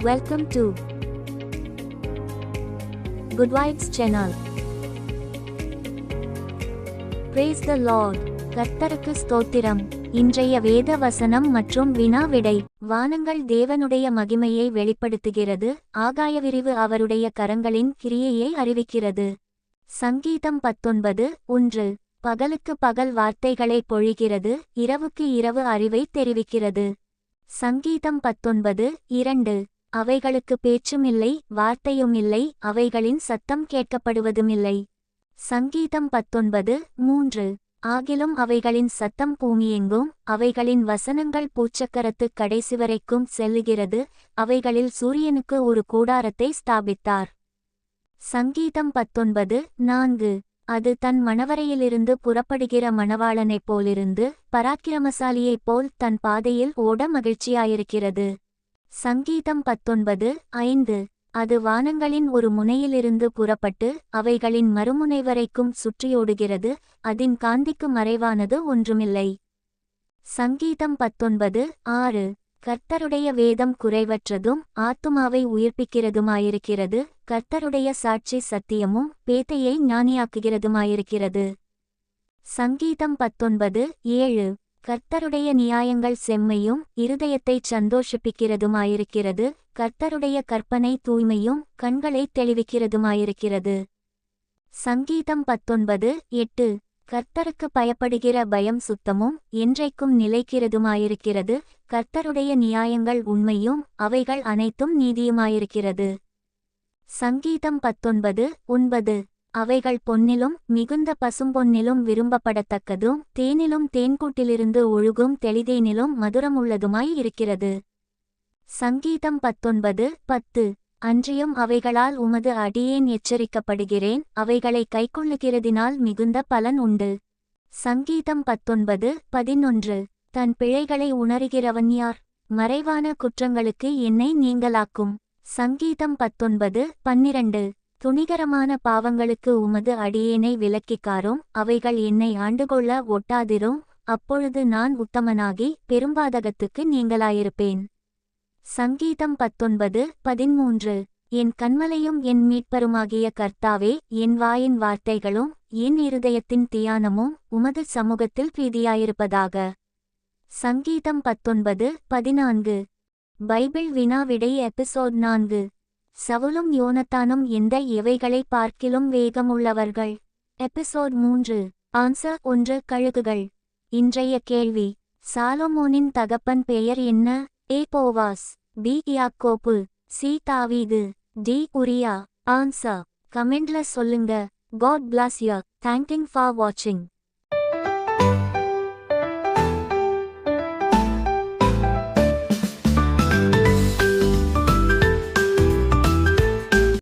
Welcome to Good Vibes Channel. Praise the Lord. கர்த்தருக்கு ஸ்தோத்திரம். இன்றைய வேத வசனம் மற்றும் வினா விடை வானங்கள் தேவனுடைய மகிமையை வெளிப்படுத்துகிறது. ஆகாய விரிவு அவருடைய கரங்களின் கிரியையை அறிவிக்கிறது. சங்கீதம் பத்தொன்பது ஒன்று. பகலுக்கு பகல் வார்த்தைகளை பொழிகிறது. இரவுக்கு இரவு அறிவை தெரிவிக்கிறது. சங்கீதம் பத்தொன்பது இரண்டு. அவைகளுக்கு பேச்சுமில்லை வார்த்தையுமில்லை அவைகளின் சத்தம் கேட்கப்படுவதுமில்லை. சங்கீதம் பத்தொன்பது மூன்று. ஆகிலும் அவைகளின் சத்தம் பூமியெங்கும் அவைகளின் வசனங்கள் பூச்சக்கரத்து கடைசி வரைக்கும் செல்லுகிறது அவைகளில் சூரியனுக்கு ஒரு கூடாரத்தை ஸ்தாபித்தார். சங்கீதம் பத்தொன்பது நான்கு. அது தன் மணவரையிலிருந்து புறப்படுகிற மணவாளனைப் போலிருந்து பராக்கிரமசாலியைப் போல் தன் பாதையில் ஓட மகிழ்ச்சியாயிருக்கிறது. சங்கீதம் பத்தொன்பது ஐந்து. அது வானங்களின் ஒரு முனையிலிருந்து புறப்பட்டு அவைகளின் மறுமுனை வரைக்கும் சுற்றியோடுகிறது. அதின் காந்திக்கு மறைவானது ஒன்றுமில்லை. சங்கீதம் பத்தொன்பது ஆறு. கர்த்தருடைய வேதம் குறைவற்றதும் ஆத்துமாவை உயிர்ப்பிக்கிறதுமாயிருக்கிறது. கர்த்தருடைய சாட்சி சத்தியமும் பேத்தையை ஞானியாக்குகிறதுமாயிருக்கிறது. சங்கீதம் பத்தொன்பது ஏழு. கர்த்தருடைய நியாயங்கள் செம்மையும் இருதயத்தைச் சந்தோஷிப்பிக்கிறதுமாயிருக்கிறது. கர்த்தருடைய கற்பனை தூய்மையும் கண்களை தெளிவிக்கிறதுமாயிருக்கிறது. சங்கீதம் பத்தொன்பது எட்டு. கர்த்தருக்கு பயப்படுகிற பயம் சுத்தமும் என்றைக்கும் நிலைக்கிறதுமாயிருக்கிறது. கர்த்தருடைய நியாயங்கள் உண்மையும் அவைகள் அனைத்தும் நீதியுமாயிருக்கிறது. சங்கீதம் பத்தொன்பது ஒன்பது. அவைகள் பொன்னிலும் மிகுந்த பசும்பொன்னிலும் விரும்பப்படத்தக்கதும் தேனிலும் தேன்கூட்டிலிருந்து ஒழுகும் தெளிதேனிலும் மதுரமுள்ளதுமாய் இருக்கிறது. சங்கீதம் பத்தொன்பது பத்து. அன்றியும் அவைகளால் உமது அடியேன் எச்சரிக்கப்படுகிறேன் அவைகளை கைக்கொள்ளுகிறதினால் மிகுந்த பலன் உண்டு. சங்கீதம் பத்தொன்பது பதினொன்று. தன் பிழைகளை உணருகிறவன் யார்? மறைவான குற்றங்களுக்கு என்னை நீங்களாக்கும் சங்கீதம் பத்தொன்பது பன்னிரண்டு. துணிகரமான பாவங்களுக்கு உமது அடியேனை விலக்கிக்காரும் அவைகள் என்னை ஆண்டுகொள்ள ஒட்டாதிரும் அப்பொழுது நான் உத்தமனாகி பெரும்பாதகத்துக்கு நீங்களாயிருப்பேன். சங்கீதம் பத்தொன்பது பதிமூன்று. என் கண்மலையும் என் மீட்பருமாகிய கர்த்தாவே என் வாயின் வார்த்தைகளும் என் இருதயத்தின் தியானமும் உமது சமூகத்தில் பிரீதியாயிருப்பதாக. சங்கீதம் பத்தொன்பது பதினான்கு. பைபிள் வினா விடை எபிசோட் நான்கு. சவுலும் யோனத்தானும் எந்த இவைகளை பார்க்கிலும் வேகமுள்ளவர்கள். எபிசோட் மூன்று ஆன்சர் ஒன்று கழுகுகள். இன்றைய கேள்வி சாலோமோனின் தகப்பன் பெயர் என்ன? A Boaz. பி யாக்கோப்பு சி தாவீது. D Uriah. ஆன்சர் கமெண்ட்ல சொல்லுங்க. God bless you thanking for வாட்சிங்